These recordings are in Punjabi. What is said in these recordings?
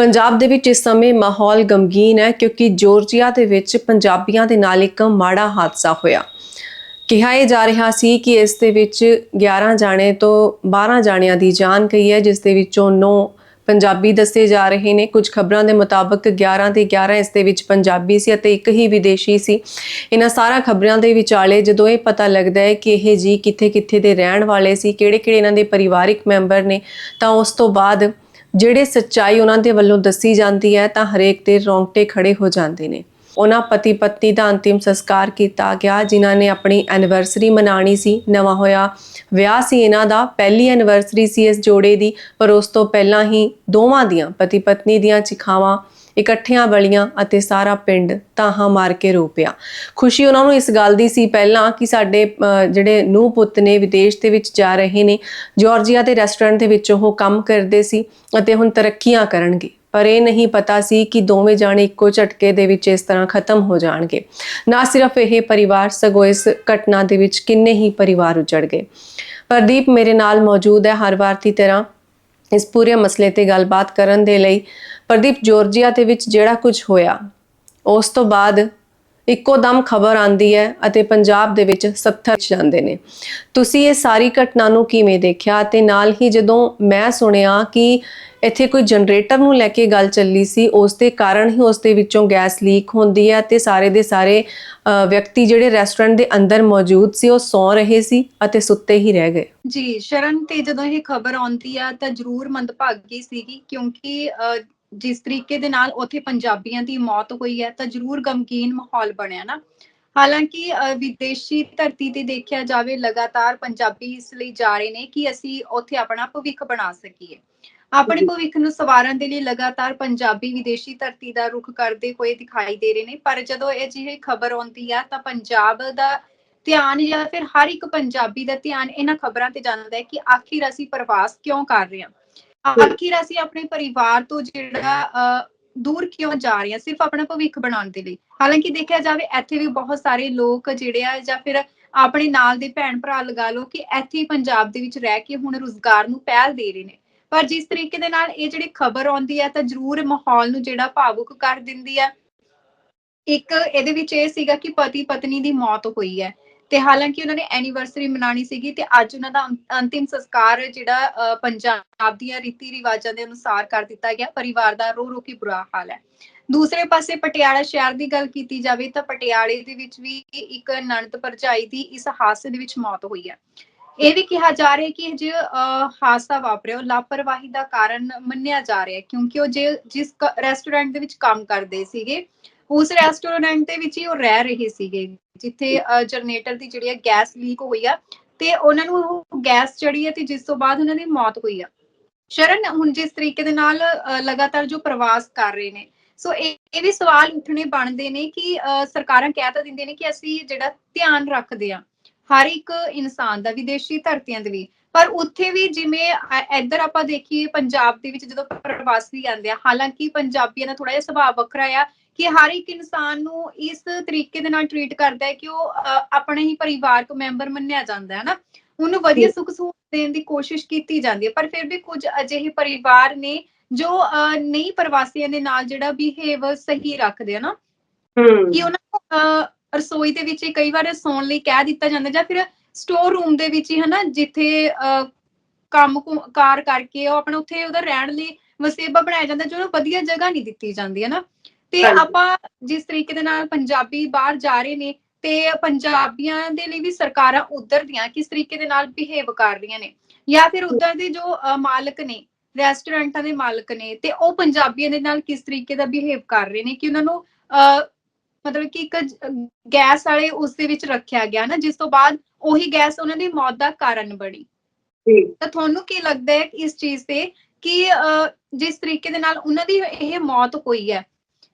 ਪੰਜਾਬ ਦੇ ਵਿੱਚ ਇਸ ਸਮੇਂ ਮਾਹੌਲ ਗਮਗੀਨ ਹੈ ਕਿਉਂਕਿ ਜੋਰਜੀਆ ਦੇ ਵਿੱਚ ਪੰਜਾਬੀਆਂ ਦੇ ਨਾਲ ਇੱਕ ਮਾੜਾ ਹਾਦਸਾ ਹੋਇਆ। ਕਿਹਾ ਇਹ ਜਾ ਰਿਹਾ ਸੀ ਕਿ ਇਸ ਦੇ ਵਿੱਚ 11 ਜਾਣੇ ਤੋਂ 12 ਜਾਣਿਆਂ ਦੀ ਜਾਨ ਗਈ ਹੈ, ਜਿਸ ਦੇ ਵਿੱਚੋਂ 9 ਪੰਜਾਬੀ ਦੱਸੇ ਜਾ ਰਹੇ ਨੇ। ਕੁਝ ਖਬਰਾਂ ਦੇ ਮੁਤਾਬਕ 11 ਦੇ 11 ਇਸ ਦੇ ਵਿੱਚ ਪੰਜਾਬੀ ਸੀ ਅਤੇ ਇੱਕ ਹੀ ਵਿਦੇਸ਼ੀ ਸੀ। ਇਹਨਾਂ ਸਾਰਾ ਖਬਰਾਂ ਦੇ ਵਿਚਾਲੇ ਜਦੋਂ ਇਹ ਪਤਾ ਲੱਗਦਾ ਹੈ ਕਿ ਇਹ ਜੀ ਕਿੱਥੇ-ਕਿੱਥੇ ਦੇ ਰਹਿਣ ਵਾਲੇ ਸੀ, ਕਿਹੜੇ-ਕਿਹੜੇ ਇਹਨਾਂ ਦੇ ਪਰਿਵਾਰਿਕ ਮੈਂਬਰ ਨੇ, ਤਾਂ ਉਸ ਤੋਂ ਬਾਅਦ ਜਿਹੜੇ ਸੱਚਾਈ ਉਹਨਾਂ ਦੇ ਵੱਲੋਂ ਦੱਸੀ ਜਾਂਦੀ ਹੈ, ਤਾਂ ਹਰੇਕ ਦੇ ਰੌਂਗਟੇ ਖੜੇ ਹੋ ਜਾਂਦੇ ਨੇ। ਉਹਨਾਂ ਪਤੀ ਪਤਨੀ ਦਾ ਅੰਤਿਮ ਸੰਸਕਾਰ ਕੀਤਾ ਗਿਆ, ਜਿਨ੍ਹਾਂ ਨੇ ਆਪਣੀ ਐਨੀਵਰਸਰੀ ਮਨਾਣੀ ਸੀ, ਨਵਾਂ ਹੋਇਆ ਵਿਆਹ ਸੀ ਇਹਨਾਂ ਦਾ, ਪਹਿਲੀ ਐਨੀਵਰਸਰੀ ਸੀ ਇਸ ਜੋੜੇ ਦੀ, ਪਰ ਉਸ ਤੋਂ ਪਹਿਲਾਂ ਹੀ ਦੋਵਾਂ ਦੀਆਂ ਪਤੀ ਪਤਨੀ ਦੀਆਂ ਚਿਖਾਵਾਂ ਇਕੱਠਿਆਂ ਬਲੀਆਂ ਅਤੇ ਸਾਰਾ ਪਿੰਡ ਤਾਹਾਂ ਮਾਰ ਕੇ ਰੋ ਪਿਆ। ਖੁਸ਼ੀ ਉਹਨਾਂ ਨੂੰ ਇਸ ਗੱਲ ਦੀ ਸੀ ਪਹਿਲਾਂ ਕਿ ਸਾਡੇ ਅਹ, ਜਿਹੜੇ ਨੂੰ ਪੁੱਤ ਨੇ ਵਿਦੇਸ਼ ਦੇ ਵਿੱਚ ਜਾ ਰਹੇ ਨੇ ਜਾਰਜੀਆ ਦੇ ਰੈਸਟੋਰੈਂਟ ਦੇ ਵਿੱਚ ਉਹ ਕੰਮ ਕਰਦੇ ਸੀ ਅਤੇ ਹੁਣ ਤਰੱਕੀਆਂ ਕਰਨਗੇ। ਪਰ ਇਹ ਨਹੀਂ ਪਤਾ ਸੀ ਕਿ ਦੋਵੇਂ ਜਾਣੇ ਇੱਕੋ ਝਟਕੇ ਦੇ ਵਿੱਚ ਇਸ ਤਰ੍ਹਾਂ ਖਤਮ ਹੋ ਜਾਣਗੇ। ਨਾ ਸਿਰਫ ਇਹ ਪਰਿਵਾਰ ਸਗੋਂ ਇਸ ਘਟਨਾ ਦੇ ਵਿੱਚ ਕਿੰਨੇ ਹੀ ਪਰਿਵਾਰ ਉਜੜ ਗਏ। ਪ੍ਰਦੀਪ ਮੇਰੇ ਨਾਲ ਮੌਜੂਦ ਹੈ। ਹਰ ਵਾਰ ਦੀ ਤਰ੍ਹਾਂ ਇਸ ਪੂਰੇ ਮਸਲੇ ਤੇ ਗੱਲਬਾਤ ਕਰਨ ਦੇ ਲਈ ਪ੍ਰਦੀਪ ਜਾਰਜੀਆ ਦੇ ਵਿੱਚ ਜਿਹੜਾ ਕੁਝ ਹੋਇਆ, ਉਸ ਤੋਂ ਬਾਅਦ ਇੱਕੋ ਦਮ ਖਬਰ ਆਂਦੀ ਹੈ ਅਤੇ ਪੰਜਾਬ ਦੇ ਵਿੱਚ 70 ਜਾਂਦੇ ਨੇ। ਤੁਸੀਂ ਇਹ ਸਾਰੀ ਘਟਨਾ ਨੂੰ ਕਿਵੇਂ ਦੇਖਿਆ ਤੇ ਨਾਲ ਹੀ ਜਦੋਂ ਮੈਂ ਸੁਣਿਆ ਕਿ ਇੱਥੇ ਕੋਈ ਜਨਰੇਟਰ ਨੂੰ ਲੈ ਕੇ ਗੱਲ ਚੱਲੀ ਸੀ, ਉਸ ਦੇ ਕਾਰਨ ਹੀ ਉਸ ਦੇ ਵਿੱਚੋਂ ਗੈਸ ਲੀਕ ਹੁੰਦੀ ਹੈ ਤੇ ਸਾਰੇ ਦੇ ਸਾਰੇ ਵਿਅਕਤੀ ਜਿਹੜੇ ਰੈਸਟੋਰੈਂਟ ਦੇ ਅੰਦਰ ਮੌਜੂਦ ਸੀ, ਉਹ ਸੌ ਰਹੇ ਸੀ ਅਤੇ ਸੁੱਤੇ ਹੀ ਰਹਿ ਗਏ। ਜੀ, ਸ਼ਰਨ, ਤੇ ਜਦੋਂ ਇਹ ਖਬਰ ਆਉਂਦੀ ਆ ਤਾਂ ਜ਼ਰੂਰ ਮੰਦਭਾਗੀ ਸੀਗੀ ਕਿਉਂਕਿ ਜਿਸ ਤਰੀਕੇ ਦੇ ਨਾਲ ਉੱਥੇ ਪੰਜਾਬੀਆਂ ਦੀ ਮੌਤ ਹੋਈ ਹੈ ਤਾਂ ਜ਼ਰੂਰ ਗਮਗੀਨ ਮਾਹੌਲ ਬਣਿਆ ਨਾ। ਹਾਲਾਂਕਿ ਵਿਦੇਸ਼ੀ ਧਰਤੀ ਤੇ ਦੇਖਿਆ ਜਾਵੇ ਲਗਾਤਾਰ ਪੰਜਾਬੀ ਇਸ ਲਈ ਜਾ ਰਹੇ ਨੇ ਕਿ ਅਸੀਂ ਉੱਥੇ ਆਪਣਾ ਭਵਿੱਖ ਬਣਾ ਸਕੀਏ। ਆਪਣੇ ਭਵਿੱਖ ਨੂੰ ਸਵਾਰਨ ਦੇ ਲਈ ਲਗਾਤਾਰ ਪੰਜਾਬੀ ਵਿਦੇਸ਼ੀ ਧਰਤੀ ਦਾ ਰੁਖ ਕਰਦੇ ਹੋਏ ਦਿਖਾਈ ਦੇ ਰਹੇ ਨੇ ਪਰ ਜਦੋਂ ਇਹ ਜਿਹੀ ਖਬਰ ਆਉਂਦੀ ਆ ਤਾਂ ਪੰਜਾਬ ਦਾ ਧਿਆਨ ਜਾਂ ਫਿਰ ਹਰ ਇੱਕ ਪੰਜਾਬੀ ਦਾ ਧਿਆਨ ਇਹਨਾਂ ਖਬਰਾਂ ਤੇ ਜਾਂਦਾ ਹੈ ਕਿ ਆਖਿਰ ਅਸੀਂ ਪ੍ਰਵਾਸ ਕਿਉਂ ਕਰ ਰਹੇ ਹਾਂ। ਆਖਿਰ ਅਸੀਂ ਆਪਣੇ ਪਰਿਵਾਰ ਤੋਂ ਜਿਹੜਾ ਦੂਰ ਕਿਉਂ ਜਾ ਰਹੇ ਹਾਂ? ਸਿਰਫ ਆਪਣਾ ਭਵਿੱਖ ਬਣਾਉਣ ਦੇ ਲਈ। ਹਾਲਾਂਕਿ ਦੇਖਿਆ ਜਾਵੇ, ਇੱਥੇ ਵੀ ਬਹੁਤ ਸਾਰੇ ਲੋਕ ਜਿਹੜੇ ਆ ਜਾਂ ਫਿਰ ਆਪਣੇ ਨਾਲ ਦੇ ਭੈਣ ਭਰਾ ਲਗਾ ਲਓ ਕਿ ਇੱਥੇ ਪੰਜਾਬ ਦੇ ਵਿੱਚ ਰਹਿ ਕੇ ਹੁਣ ਰੁਜ਼ਗਾਰ ਨੂੰ ਪਹਿਲ ਦੇ ਰਹੇ ਨੇ। ਪਰ ਜਿਸ ਤਰੀਕੇ ਦੇ ਨਾਲ ਇਹ ਜਿਹੜੀ ਖਬਰ ਆਉਂਦੀ ਹੈ ਤਾਂ ਜ਼ਰੂਰ ਮਾਹੌਲ ਨੂੰ ਜਿਹੜਾ ਭਾਵੁਕ ਕਰ ਦਿੰਦੀ ਹੈ ਇੱਕ ਇਹਦੇ ਵਿੱਚ ਇਹ ਸੀਗਾ ਕਿ ਪਤੀ ਪਤਨੀ ਦੀ ਮੌਤ ਹੋਈ ਹੈ। ਤੇ ਹਾਲਾਂਕਿ ਉਹਨਾਂ ਨੇ ਐਨੀਵਰਸਰੀ ਮਨਾਣੀ ਸੀਗੀ ਤੇ ਅੱਜ ਉਹਨਾਂ ਦਾ ਅੰਤਿਮ ਸੰਸਕਾਰ ਜਿਹੜਾ ਪੰਜਾਬ ਦੀਆਂ ਰੀਤੀ ਰਿਵਾਜਾਂ ਦੇ ਅਨੁਸਾਰ ਕਰ ਦਿੱਤਾ ਗਿਆ ਪਰਿਵਾਰ ਦਾ ਰੋ ਰੋ ਕੇ ਬੁਰਾ ਹਾਲ ਹੈ। ਦੂਸਰੇ ਪਾਸੇ ਪਟਿਆਲਾ ਸ਼ਹਿਰ ਦੀ ਗੱਲ ਕੀਤੀ ਜਾਵੇ ਤਾਂ ਪਟਿਆਲੇ ਦੇ ਵਿੱਚ ਵੀ ਇੱਕ ਨਣਦ ਭਰਜਾਈ ਦੀ ਇਸ ਹਾਦਸੇ ਦੇ ਵਿੱਚ ਮੌਤ ਹੋਈ ਹੈ। ਇਹ ਵੀ ਕਿਹਾ ਜਾ ਰਿਹਾ ਕਿ ਜੇ ਅਹ, ਹਾਦਸਾ ਵਾਪਰਿਆ ਉਹ ਲਾਪਰਵਾਹੀ ਦਾ ਕਾਰਨ ਮੰਨਿਆ ਜਾ ਰਿਹਾ ਕਿਉਂਕਿ ਉਹ ਜੇ ਜਿਸ ਰੈਸਟੋਰੈਂਟ ਦੇ ਵਿੱਚ ਕੰਮ ਕਰਦੇ ਸੀਗੇ ਉਸ ਰੈਸਟੋਰੈਂਟ ਦੇ ਵਿੱਚ ਹੀ ਉਹ ਰਹਿ ਰਹੇ ਸੀਗੇ, ਜਿੱਥੇ ਜਨਰੇਟਰ ਦੀ ਜਿਹੜੀ ਹੈ ਗੈਸ ਲੀਕ ਹੋਈ ਆ ਤੇ ਉਹਨਾਂ ਨੂੰ ਉਹ ਗੈਸ ਚੜੀ ਹੈ ਤੇ ਜਿਸ ਤੋਂ ਬਾਅਦ ਉਹਨਾਂ ਦੀ ਮੌਤ ਹੋਈ ਆ। ਸ਼ਰਨ ਹੁਣ ਜਿਸ ਤਰੀਕੇ ਦੇ ਨਾਲ ਲਗਾਤਾਰ ਜੋ ਪ੍ਰਵਾਸ ਕਰ ਰਹੇ ਨੇ, ਸੋ ਇਹ ਵੀ ਸਵਾਲ ਉੱਠਣੇ ਬਣਦੇ ਨੇ ਕਿ ਸਰਕਾਰਾਂ ਕਹਿ ਤਾਂ ਦਿੰਦੇ ਨੇ ਕਿ ਅਸੀਂ ਜਿਹੜਾ ਧਿਆਨ ਰੱਖਦੇ ਆ, ਹਰ ਇੱਕ ਇਨਸਾਨ ਦਾ, ਵਿਦੇਸ਼ੀ ਧਰਤੀਆਂ ਦੇ ਵੀ ਪਰ ਉੱਥੇ ਵੀ ਜਿਵੇਂ ਇੱਧਰ ਆਪਾਂ ਦੇਖੀਏ ਪੰਜਾਬ ਦੇ ਵਿੱਚ ਜਦੋਂ ਪ੍ਰਵਾਸੀ ਆਉਂਦੇ ਆ, ਹਾਲਾਂਕਿ ਪੰਜਾਬੀਆਂ ਦਾ ਥੋੜਾ ਜਿਹਾ ਸੁਭਾਅ ਵੱਖਰਾ ਆ ਕਿ ਹਰ ਇੱਕ ਇਨਸਾਨ ਨੂੰ ਇਸ ਤਰੀਕੇ ਦੇ ਨਾਲ ਟਰੀਟ ਕਰਦਾ ਹੈ ਕਿ ਉਹ ਆਪਣੇ ਹੀ ਪਰਿਵਾਰਕ ਮੈਂਬਰ ਮੰਨਿਆ ਜਾਂਦਾ ਹੈ ਨਾ। ਉਹਨੂੰ ਵਧੀਆ ਸੁੱਖ ਸਹੂਲਤ ਦੇਣ ਦੀ ਕੋਸ਼ਿਸ਼ ਕੀਤੀ ਜਾਂਦੀ ਹੈ ਪਰ ਫਿਰ ਵੀ ਕੁਝ ਅਜਿਹੇ ਪਰਿਵਾਰ ਨੇ ਜੋ ਨਹੀਂ ਪ੍ਰਵਾਸੀਆਂ ਦੇ ਨਾਲ ਜਿਹੜਾ ਬਿਹੇਵ ਸਹੀ ਰੱਖਦੇ ਆ ਨਾ ਕਿ ਉਹਨਾਂ ਨੂੰ ਰਸੋਈ ਦੇ ਵਿੱਚ ਹੀ ਕਈ ਵਾਰ ਸੌਣ ਲਈ ਕਹਿ ਦਿੱਤਾ ਜਾਂਦਾ ਜਾਂ ਫਿਰ ਸਟੋਰ ਰੂਮ ਦੇ ਵਿੱਚ ਹੀ ਹਨਾ ਜਿੱਥੇ ਕੰਮ ਕਾਰ ਕਰਕੇ ਉਹ ਆਪਣਾ ਉੱਥੇ ਉਹਦਾ ਰਹਿਣ ਲਈ ਵਸੇਬਾ ਬਣਾਇਆ ਜਾਂਦਾ ਜੋ ਵਧੀਆ ਜਗ੍ਹਾ ਨਹੀਂ ਦਿੱਤੀ ਜਾਂਦੀ ਹੈ ਨਾ। ਤੇ। ਆਪਾਂ ਜਿਸ ਤਰੀਕੇ ਦੇ ਨਾਲ ਪੰਜਾਬੀ ਬਾਹਰ ਜਾ ਰਹੇ ਨੇ ਤੇ ਪੰਜਾਬੀਆਂ ਦੇ ਲਈ ਵੀ ਸਰਕਾਰਾਂ ਉਧਰ ਦੀਆਂ ਕਿਸ ਤਰੀਕੇ ਦੇ ਨਾਲ ਬਿਹੇਵ ਕਰ ਰਹੀਆਂ ਨੇ? ਜਾਂ ਫਿਰ ਉਧਰ ਦੇ ਜੋ ਮਾਲਕ ਨੇ ਰੈਸਟੋਰੈਂਟਾਂ ਦੇ ਮਾਲਕ ਨੇ ਤੇ ਉਹ ਪੰਜਾਬੀਆਂ ਦੇ ਨਾਲ ਕਿਸ ਤਰੀਕੇ ਦਾ ਬਿਹੇਵ ਕਰ ਰਹੇ ਨੇ? ਕਿ ਉਹਨਾਂ ਨੂੰ ਮਤਲਬ ਕਿ ਇੱਕ ਗੈਸ ਵਾਲੇ ਉਸ ਦੇ ਵਿੱਚ ਰੱਖਿਆ ਗਿਆ ਨਾ ਜਿਸ ਤੋਂ ਬਾਅਦ ਉਹੀ ਗੈਸ ਉਹਨਾਂ ਦੀ ਮੌਤ ਦਾ ਕਾਰਨ ਬਣੀ। ਜੀ। ਤਾਂ ਤੁਹਾਨੂੰ ਕੀ ਲੱਗਦਾ ਹੈ ਇਸ ਚੀਜ਼ ਤੇ ਕਿ ਜਿਸ ਤਰੀਕੇ ਦੇ ਨਾਲ ਉਹਨਾਂ ਦੀ ਇਹ ਮੌਤ ਹੋਈ ਹੈ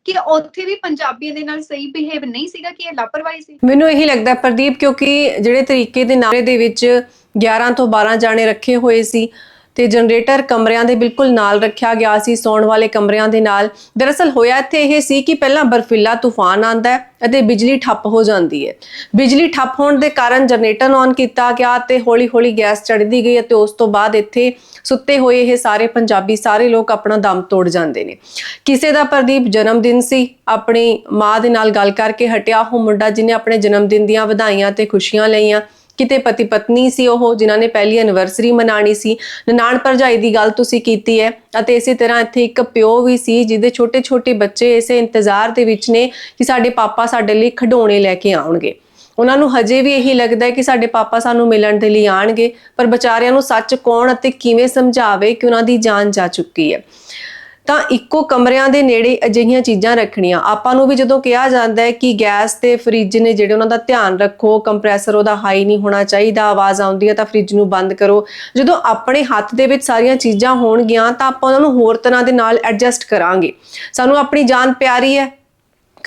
ਕਿ ਉੱਥੇ ਵੀ ਪੰਜਾਬੀਆਂ ਦੇ ਨਾਲ ਸਹੀ ਬਿਹੇਵ ਨਹੀਂ ਸੀਗਾ, ਕਿ ਇਹ ਲਾਪਰਵਾਹੀ ਸੀ? ਮੈਨੂੰ ਇਹੀ ਲੱਗਦਾ ਪ੍ਰਦੀਪ, ਕਿਉਂਕਿ ਜਿਹੜੇ ਤਰੀਕੇ ਦੇ ਨਾਰੇ ਦੇ ਵਿੱਚ 11 ਤੋਂ 12 ਜਾਣੇ ਰੱਖੇ ਹੋਏ ਸੀ ਤੇ ਜਨਰੇਟਰ ਕਮਰਿਆਂ ਦੇ ਬਿਲਕੁਲ ਨਾਲ ਰੱਖਿਆ ਗਿਆ ਸੀ, ਸੌਣ ਵਾਲੇ ਕਮਰਿਆਂ ਦੇ ਨਾਲ। ਦਰਅਸਲ ਹੋਇਆ ਇੱਥੇ ਇਹ ਸੀ ਕਿ ਪਹਿਲਾਂ ਬਰਫੀਲਾ ਤੂਫਾਨ ਆਂਦਾ ਹੈ ਅਤੇ ਬਿਜਲੀ ਠੱਪ ਹੋ ਜਾਂਦੀ ਹੈ। ਬਿਜਲੀ ਠੱਪ ਹੋਣ ਦੇ ਕਾਰਨ ਜਨਰੇਟਰ ਔਨ ਕੀਤਾ ਗਿਆ ਤੇ ਹੌਲੀ-ਹੌਲੀ ਗੈਸ ਚੜ੍ਹਦੀ ਗਈ ਅਤੇ ਉਸ ਤੋਂ ਬਾਅਦ ਇੱਥੇ ਸੁੱਤੇ ਹੋਏ ਇਹ ਸਾਰੇ ਪੰਜਾਬੀ, ਸਾਰੇ ਲੋਕ ਆਪਣਾ ਦਮ ਤੋੜ ਜਾਂਦੇ ਨੇ। ਕਿਸੇ ਦਾ ਪ੍ਰਦੀਪ ਜਨਮ ਦਿਨ ਸੀ, ਆਪਣੀ ਮਾਂ ਦੇ ਨਾਲ ਗੱਲ ਕਰਕੇ ਹਟਿਆ। ਉਹ ਮੁੰਡਾ ਜਿਹਨੇ ਆਪਣੇ ਜਨਮ ਦਿਨ ਦੀਆਂ ਵਧਾਈਆਂ ਤੇ ਖੁਸ਼ੀਆਂ ਲਈਆਂ ਕਿਤੇ ਪਤੀ ਪਤਨੀ ਸੀ ਉਹ, ਜਿਨ੍ਹਾਂ ਨੇ ਪਹਿਲੀ ਐਨੀਵਰਸਰੀ ਮਨਾਣੀ ਸੀ। ਨਨਾਣ ਭਰਜਾਈ ਦੀ ਗੱਲ ਤੁਸੀਂ ਕੀਤੀ ਹੈ ਅਤੇ ਇਸੇ ਤਰ੍ਹਾਂ ਇੱਥੇ ਇੱਕ ਪਿਓ ਵੀ ਸੀ, ਜਿਹਦੇ ਛੋਟੇ-ਛੋਟੇ ਬੱਚੇ ਇਸੇ ਇੰਤਜ਼ਾਰ ਦੇ ਵਿੱਚ ਨੇ ਕਿ ਸਾਡੇ ਪਾਪਾ ਸਾਡੇ ਲਈ ਖਿਡੌਣੇ ਲੈ ਕੇ ਆਉਣਗੇ। ਉਹਨਾਂ ਨੂੰ ਹਜੇ ਵੀ ਇਹੀ ਲੱਗਦਾ ਹੈ ਕਿ ਸਾਡੇ ਪਾਪਾ ਸਾਨੂੰ ਮਿਲਣ ਦੇ ਲਈ ਆਣਗੇ ਪਰ ਵਿਚਾਰਿਆਂ ਨੂੰ ਸੱਚ ਕੌਣ ਅਤੇ ਕਿਵੇਂ ਸਮਝਾਵੇ ਕਿ ਉਹਨਾਂ ਦੀ ਜਾਨ ਜਾ ਚੁੱਕੀ ਹੈ। ਤਾਂ ਇੱਕੋ ਕਮਰਿਆਂ ਦੇ ਨੇੜੇ ਅਜਿਹੀਆਂ ਚੀਜ਼ਾਂ ਰੱਖਣੀਆਂ। ਆਪਾਂ ਨੂੰ ਵੀ ਜਦੋਂ ਕਿਹਾ ਜਾਂਦਾ ਹੈ ਕਿ ਗੈਸ ਤੇ ਫ੍ਰਿਜ ਨੇ ਜਿਹੜੇ ਉਹਨਾਂ ਦਾ ਧਿਆਨ ਰੱਖੋ, ਕੰਪਰੈਸਰ ਉਹਦਾ ਹਾਈ ਨਹੀਂ ਹੋਣਾ ਚਾਹੀਦਾ, ਆਵਾਜ਼ ਆਉਂਦੀ ਹੈ ਤਾਂ ਫ੍ਰਿਜ ਨੂੰ ਬੰਦ ਕਰੋ। ਜਦੋਂ ਆਪਣੇ ਹੱਥ ਦੇ ਵਿੱਚ ਸਾਰੀਆਂ ਚੀਜ਼ਾਂ ਹੋਣਗੀਆਂ ਤਾਂ ਆਪਾਂ ਉਹਨਾਂ ਨੂੰ ਹੋਰ ਤਰ੍ਹਾਂ ਦੇ ਨਾਲ ਐਡਜਸਟ ਕਰਾਂਗੇ। ਸਾਨੂੰ ਆਪਣੀ ਜਾਨ ਪਿਆਰੀ ਹੈ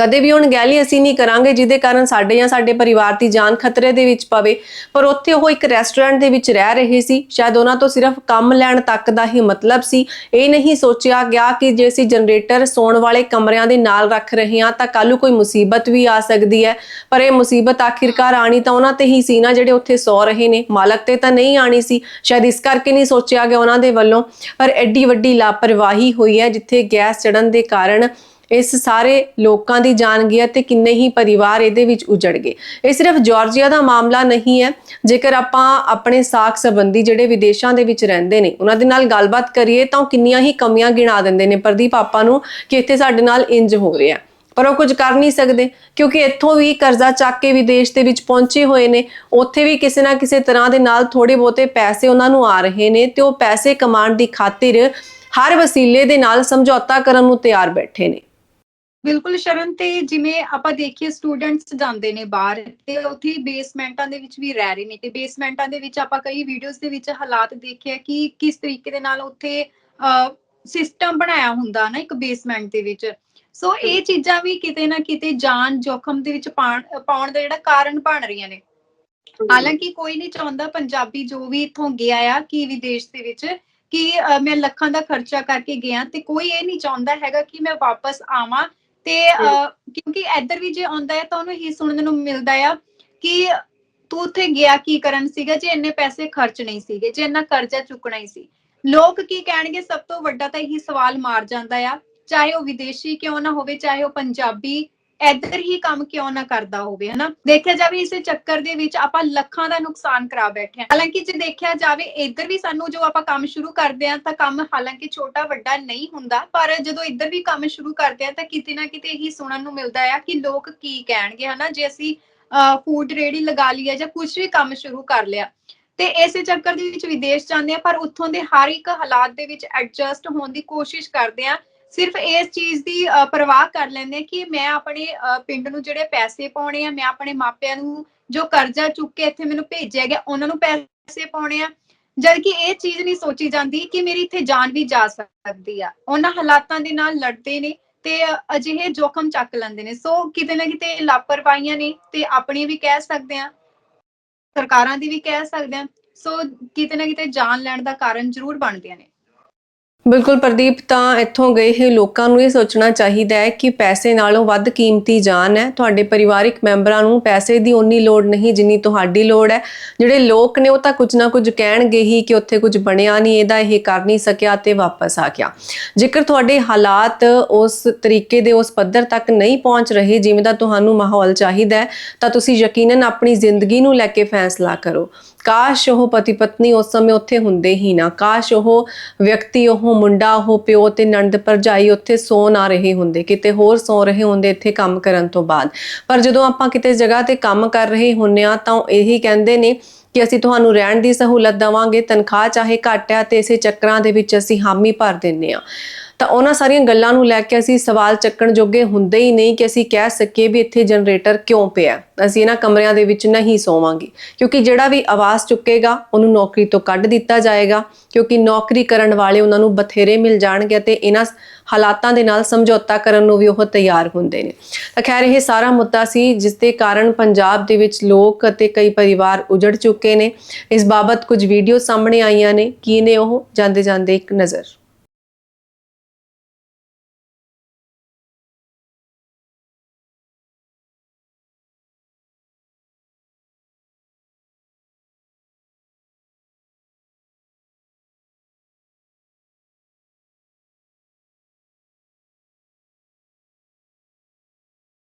ਕਦੇ ਵੀ ਅਣਗਹਿਲੀ ਅਸੀਂ ਨਹੀਂ ਕਰਾਂਗੇ, ਜਿਹਦੇ ਕਾਰਨ ਸਾਡੇ ਜਾਂ ਸਾਡੇ ਪਰਿਵਾਰ ਦੀ ਜਾਨ ਖਤਰੇ ਦੇ ਵਿੱਚ ਪਵੇ। ਪਰ ਉੱਥੇ ਉਹ ਇੱਕ ਰੈਸਟੋਰੈਂਟ ਦੇ ਵਿੱਚ ਰਹਿ ਰਹੇ ਸੀ। ਸ਼ਾਇਦ ਉਹਨਾਂ ਤੋਂ ਸਿਰਫ ਕੰਮ ਲੈਣ ਤੱਕ ਦਾ ਹੀ ਮਤਲਬ ਸੀ। ਇਹ ਨਹੀਂ ਸੋਚਿਆ ਗਿਆ ਕਿ ਜੇ ਅਸੀਂ ਜਨਰੇਟਰ ਸੌਣ ਵਾਲੇ ਕਮਰਿਆਂ ਦੇ ਨਾਲ ਰੱਖ ਰਹੇ ਹਾਂ, ਤਾਂ ਕੱਲ੍ਹ ਨੂੰ ਕੋਈ ਮੁਸੀਬਤ ਵੀ ਆ ਸਕਦੀ ਹੈ। ਪਰ ਇਹ ਮੁਸੀਬਤ ਆਖਿਰਕਾਰ ਆਣੀ ਤਾਂ ਉਹਨਾਂ ਤੇ ਹੀ ਸੀ ਨਾ, ਜਿਹੜੇ ਉੱਥੇ ਸੌ ਰਹੇ ਨੇ। ਮਾਲਕ ਤੇ ਤਾਂ ਨਹੀਂ ਆਣੀ ਸੀ। ਸ਼ਾਇਦ ਇਸ ਕਰਕੇ ਨਹੀਂ ਸੋਚਿਆ ਗਿਆ ਉਹਨਾਂ ਦੇ ਵੱਲੋਂ। ਪਰ ਐਡੀ ਵੱਡੀ ਲਾਪਰਵਾਹੀ ਹੋਈ ਹੈ, ਜਿੱਥੇ ਗੈਸ ਚੜਨ ਦੇ ਕਾਰਨ ਇਸ ਸਾਰੇ ਲੋਕਾਂ ਦੀ ਜਾਨ ਗਈ ਹੈ ਤੇ ਕਿੰਨੇ ਹੀ ਪਰਿਵਾਰ ਇਹਦੇ ਵਿੱਚ ਉਜੜ ਗਏ। ਇਹ ਸਿਰਫ ਜਾਰਜੀਆ ਦਾ ਮਾਮਲਾ ਨਹੀਂ ਹੈ, ਜੇਕਰ ਆਪਾਂ ਆਪਣੇ ਸਾਖ ਸੰਬੰਧੀ ਜਿਹੜੇ ਵਿਦੇਸ਼ਾਂ ਦੇ ਵਿੱਚ ਰਹਿੰਦੇ ਨੇ, ਉਹਨਾਂ ਦੇ ਨਾਲ ਗੱਲਬਾਤ ਕਰੀਏ ਤਾਂ ਉਹ ਕਿੰਨੀਆਂ ਹੀ ਕਮੀਆਂ ਗਿਣਾ ਦਿੰਦੇ ਨੇ ਪ੍ਰਦੀਪ ਆਪਾਂ ਨੂੰ ਕਿ ਇੱਥੇ ਸਾਡੇ ਨਾਲ ਇੰਜ ਹੋ ਰਿਹਾ ਪਰ ਉਹ ਕੁਝ ਕਰ ਨਹੀਂ ਸਕਦੇ, ਕਿਉਂਕਿ ਇੱਥੋਂ ਵੀ ਕਰਜ਼ਾ ਚੱਕ ਕੇ ਵਿਦੇਸ਼ ਦੇ ਵਿੱਚ ਪਹੁੰਚੇ ਹੋਏ ਨੇ, ਉੱਥੇ ਵੀ ਕਿਸੇ ਨਾ ਕਿਸੇ ਤਰ੍ਹਾਂ ਦੇ ਨਾਲ ਥੋੜੇ ਬਹੁਤੇ ਪੈਸੇ ਉਹਨਾਂ ਨੂੰ ਆ ਰਹੇ ਨੇ ਤੇ ਉਹ ਪੈਸੇ ਕਮਾਉਣ ਦੀ ਖਾਤਰ ਹਰ ਵਸੀਲੇ ਦੇ ਨਾਲ ਸਮਝੌਤਾ ਕਰਨ ਨੂੰ ਤਿਆਰ ਬੈਠੇ ਨੇ। ਬਿਲਕੁਲ ਸ਼ਰਨ ਤੇ ਜਿਵੇਂ ਆਪਾਂ ਦੇਖੀਏ ਸਟੂਡੈਂਟਸ ਜਾਂਦੇ ਨੇ ਬਾਹਰ ਤੇ ਉੱਥੇ ਬੇਸਮੈਂਟਾਂ ਦੇ ਵਿੱਚ ਵੀ ਰਹਿ ਰਹੇ ਨੇ ਤੇ ਬੇਸਮੈਂਟਾਂ ਦੇ ਵਿੱਚ ਆਪਾਂ ਕਈ ਵੀਡੀਓਜ਼ ਦੇ ਵਿੱਚ ਹਾਲਾਤ ਦੇਖਿਆ ਕਿ ਕਿਸ ਤਰੀਕੇ ਦੇ ਨਾਲ ਉੱਥੇ ਸਿਸਟਮ ਬਣਾਇਆ ਹੁੰਦਾ ਨਾ ਇੱਕ ਬੇਸਮੈਂਟ ਦੇ ਵਿੱਚ। ਸੋ ਇਹ ਚੀਜ਼ਾਂ ਵੀ ਕਿਤੇ ਨਾ ਕਿਤੇ ਜਾਨ ਜੋਖਮ ਦੇ ਵਿੱਚ ਪਾਉਣ ਦਾ ਜਿਹੜਾ ਕਾਰਨ ਬਣ ਰਹੀਆਂ ਨੇ। ਹਾਲਾਂਕਿ ਕੋਈ ਨਹੀਂ ਚਾਹੁੰਦਾ ਪੰਜਾਬੀ ਜੋ ਵੀ ਇੱਥੋਂ ਗਿਆ ਆ ਕਿ ਵਿਦੇਸ਼ ਦੇ ਵਿੱਚ ਕਿ ਮੈਂ ਲੱਖਾਂ ਦਾ ਖਰਚਾ ਕਰਕੇ ਗਿਆ ਤੇ ਕੋਈ ਇਹ ਨਹੀਂ ਚਾਹੁੰਦਾ ਹੈਗਾ ਕਿ ਮੈਂ ਵਾਪਸ ਆਵਾਂ ਤੇ ਕਿਉਂਕਿ ਇੱਧਰ ਵੀ ਜੇ ਆਉਂਦਾ ਹੈ ਤਾਂ ਉਹਨੂੰ ਹੀ ਸੁਣਨ ਨੂੰ ਮਿਲਦਾ ਆ ਕਿ ਤੂੰ ਉੱਥੇ ਗਿਆ ਕੀ ਕਰਨ ਸੀਗਾ ਜੇ ਇੰਨੇ ਪੈਸੇ ਖਰਚ ਨਹੀਂ ਸੀਗੇ ਜੇ ਇੰਨਾ ਕਰਜ਼ਾ ਚੁੱਕਣਾ ਹੀ ਸੀ। ਲੋਕ ਕੀ ਕਹਿਣਗੇ? ਸਭ ਤੋਂ ਵੱਡਾ ਤਾਂ ਇਹੀ ਸਵਾਲ ਮਾਰ ਜਾਂਦਾ ਆ। ਚਾਹੇ ਉਹ ਵਿਦੇਸ਼ੀ ਕਿਉਂ ਨਾ ਹੋਵੇ ਚਾਹੇ ਉਹ ਪੰਜਾਬੀ ਇੱਧਰ ਹੀ ਕੰਮ ਕਿਉਂ ਨਾ ਕਰਦਾ ਹੋਵੇ, ਹਨਾ? ਦੇਖਿਆ ਜਾਵੇ ਇਸੇ ਚੱਕਰ ਦੇ ਵਿੱਚ ਆਪਾਂ ਲੱਖਾਂ ਦਾ ਨੁਕਸਾਨ ਕਰਾ ਬੈਠੇ ਹਾਂ। ਹਾਲਾਂਕਿ ਜੇ ਦੇਖਿਆ ਜਾਵੇ, ਇੱਧਰ ਵੀ ਸਾਨੂੰ ਜੋ ਆਪਾਂ ਕੰਮ ਸ਼ੁਰੂ ਕਰਦੇ ਹਾਂ, ਤਾਂ ਕੰਮ ਹਾਲਾਂਕਿ ਛੋਟਾ ਵੱਡਾ ਨਹੀਂ ਹੁੰਦਾ, ਪਰ ਜਦੋਂ ਇੱਧਰ ਵੀ ਕੰਮ ਸ਼ੁਰੂ ਕਰਦੇ ਹਾਂ, ਤਾਂ ਕਿਤੇ ਨਾ ਕਿਤੇ ਇਹੀ ਸੁਣਨ ਨੂੰ ਮਿਲਦਾ ਆ ਕਿ ਲੋਕ ਕੀ ਕਹਿਣਗੇ, ਹਨਾ? ਜੇ ਅਸੀਂ ਫੂਡ ਰੇੜੀ ਲਗਾ ਲਈ ਹੈ ਜਾਂ ਕੁਝ ਵੀ ਕੰਮ ਸ਼ੁਰੂ ਕਰ ਲਿਆ, ਤੇ ਇਸੇ ਚੱਕਰ ਦੇ ਵਿੱਚ ਵਿਦੇਸ਼ ਜਾਂਦੇ ਆ ਪਰ ਉੱਥੋਂ ਦੇ ਹਰ ਇੱਕ ਹਾਲਾਤ ਦੇ ਵਿੱਚ ਐਡਜਸਟ ਹੋਣ ਦੀ ਕੋਸ਼ਿਸ਼ ਕਰਦੇ ਆ ਸਿਰਫ ਇਸ ਚੀਜ਼ ਦੀ ਪਰਵਾਹ ਕਰ ਲੈਂਦੇ ਕਿ ਮੈਂ ਆਪਣੇ ਪਿੰਡ ਨੂੰ ਜਿਹੜੇ ਪੈਸੇ ਪਾਉਣੇ ਆ, ਮੈਂ ਆਪਣੇ ਮਾਪਿਆਂ ਨੂੰ ਜੋ ਕਰਜ਼ਾ ਚੁੱਕ ਕੇ ਇੱਥੇ ਮੈਨੂੰ ਭੇਜਿਆ ਗਿਆ, ਉਹਨਾਂ ਨੂੰ ਪੈਸੇ ਪਾਉਣੇ ਆ। ਜਦ ਕਿ ਇਹ ਚੀਜ਼ ਨਹੀਂ ਸੋਚੀ ਜਾਂਦੀ ਕਿ ਮੇਰੀ ਇੱਥੇ ਜਾਨ ਵੀ ਜਾ ਸਕਦੀ ਆ। ਉਹਨਾਂ ਹਾਲਾਤਾਂ ਦੇ ਨਾਲ ਲੜਦੇ ਨੇ ਤੇ ਅਜਿਹੇ ਜੋਖਮ ਚੱਕ ਲੈਂਦੇ ਨੇ। ਸੋ ਕਿਤੇ ਨਾ ਕਿਤੇ ਲਾਪਰਵਾਹੀਆਂ ਨੇ ਤੇ ਆਪਣੀ ਵੀ ਕਹਿ ਸਕਦੇ ਆ ਸਰਕਾਰਾਂ ਦੀ ਵੀ ਕਹਿ ਸਕਦੇ ਆ ਸੋ ਕਿਤੇ ਨਾ ਕਿਤੇ ਜਾਨ ਲੈਣ ਦਾ ਕਾਰਨ ਜ਼ਰੂਰ ਬਣਦੀਆਂ ਨੇ। ਬਿਲਕੁਲ ਪ੍ਰਦੀਪ, ਤਾਂ ਇੱਥੋਂ ਗਏ ਹੋਏ ਲੋਕਾਂ ਨੂੰ ਇਹ ਸੋਚਣਾ ਚਾਹੀਦਾ ਹੈ ਕਿ ਪੈਸੇ ਨਾਲੋਂ ਵੱਧ ਕੀਮਤੀ ਜਾਨ ਹੈ। ਤੁਹਾਡੇ ਪਰਿਵਾਰਿਕ ਮੈਂਬਰਾਂ ਨੂੰ ਪੈਸੇ ਦੀ ਓਨੀ ਲੋੜ ਨਹੀਂ ਜਿੰਨੀ ਤੁਹਾਡੀ ਲੋੜ ਹੈ। ਜਿਹੜੇ ਲੋਕ ਨੇ ਉਹ ਤਾਂ ਕੁਝ ਨਾ ਕੁਝ ਕਹਿਣਗੇ ਹੀ ਕਿ ਉੱਥੇ ਕੁਝ ਬਣਿਆ ਨਹੀਂ, ਇਹਦਾ ਇਹ ਕਰ ਨਹੀਂ ਸਕਿਆ ਤੇ ਵਾਪਸ ਆ ਗਿਆ। ਜੇਕਰ ਤੁਹਾਡੇ ਹਾਲਾਤ ਉਸ ਤਰੀਕੇ ਦੇ ਉਸ ਪੱਧਰ ਤੱਕ ਨਹੀਂ ਪਹੁੰਚ ਰਹੇ, ਜਿਵੇਂ ਦਾ ਤੁਹਾਨੂੰ ਮਾਹੌਲ ਚਾਹੀਦਾ ਤਾਂ ਤੁਸੀਂ ਯਕੀਨਨ ਆਪਣੀ ਜ਼ਿੰਦਗੀ ਨੂੰ ਲੈ ਕੇ ਫੈਸਲਾ ਕਰੋ। ਕਾਸ਼ ਉਹ ਪਤੀ ਪਤਨੀ ਉਸ ਸਮੇਂ ਉੱਥੇ ਹੁੰਦੇ ਹੀ ਨਾ। ਕਾਸ਼ ਉਹ ਵਿਅਕਤੀ, ਉਹ ਮੁੰਡਾ, ਉਹ ਪਿਓ ਤੇ ਨੰਦ ਭਰਜਾਈ ਉੱਥੇ ਸੌ ਨਾ ਰਹੇ ਹੁੰਦੇ। ਕਿਤੇ ਹੋਰ ਸੌ ਰਹੇ ਹੁੰਦੇ ਇੱਥੇ ਕੰਮ ਕਰਨ ਤੋਂ ਬਾਅਦ। ਪਰ ਜਦੋਂ ਆਪਾਂ ਕਿਤੇ ਜਗ੍ਹਾ ਤੇ ਕੰਮ ਕਰ ਰਹੇ ਹੁੰਨੇ ਆ ਤਾਂ ਇਹੀ ਕਹਿੰਦੇ ਨੇ ਕਿ ਅਸੀਂ ਤੁਹਾਨੂੰ ਰਹਿਣ ਦੀ ਸਹੂਲਤ ਦਵਾਂਗੇ। ਤਨਖਾਹ ਚਾਹੇ ਘੱਟ ਆ ਤੇ ਇਸੇ ਚੱਕਰਾਂ ਦੇ ਵਿੱਚ ਅਸੀਂ ਹਾਮੀ ਭਰ ਦਿੰਨੇ ਆ ਤਾਂ ਉਹਨਾਂ ਸਾਰੀਆਂ ਗੱਲਾਂ ਨੂੰ ਲੈ ਕੇ ਅਸੀਂ ਸਵਾਲ ਚੱਕਣ ਜੋਗੇ ਹੁੰਦੇ ਹੀ ਨਹੀਂ ਕਿ ਅਸੀਂ ਕਹਿ ਸਕੀਏ ਵੀ ਇੱਥੇ ਜਨਰੇਟਰ ਕਿਉਂ ਪਿਆ ਅਸੀਂ ਇਹਨਾਂ ਕਮਰਿਆਂ ਦੇ ਵਿੱਚ ਨਹੀਂ ਸੋਵਾਂਗੇ। ਕਿਉਂਕਿ ਜਿਹੜਾ ਵੀ ਆਵਾਜ਼ ਚੁੱਕੇਗਾ, ਉਹਨੂੰ ਨੌਕਰੀ ਤੋਂ ਕੱਢ ਦਿੱਤਾ ਜਾਏਗਾ। ਕਿਉਂਕਿ ਨੌਕਰੀ ਕਰਨ ਵਾਲੇ ਉਹਨਾਂ ਨੂੰ ਬਥੇਰੇ ਮਿਲ ਜਾਣਗੇ ਤੇ ਇਹਨਾਂ ਹਾਲਾਤਾਂ ਦੇ ਨਾਲ ਸਮਝੌਤਾ ਕਰਨ ਨੂੰ ਵੀ ਉਹ ਤਿਆਰ ਹੁੰਦੇ ਨੇ। ਤਾਂ ਖੈਰ, ਇਹ ਸਾਰਾ ਮੁੱਦਾ ਸੀ ਜਿਸ ਦੇ ਕਾਰਨ ਪੰਜਾਬ ਦੇ ਵਿੱਚ ਲੋਕ ਅਤੇ ਕਈ ਪਰਿਵਾਰ ਉਜੜ ਚੁੱਕੇ ਨੇ। ਇਸ ਬਾਬਤ ਕੁਝ ਵੀਡੀਓ ਸਾਹਮਣੇ ਆਈਆਂ ਨੇ। ਕੀ ਨੇ ਉਹ? ਜਾਂਦੇ ਜਾਂਦੇ ਇੱਕ ਨਜ਼ਰ।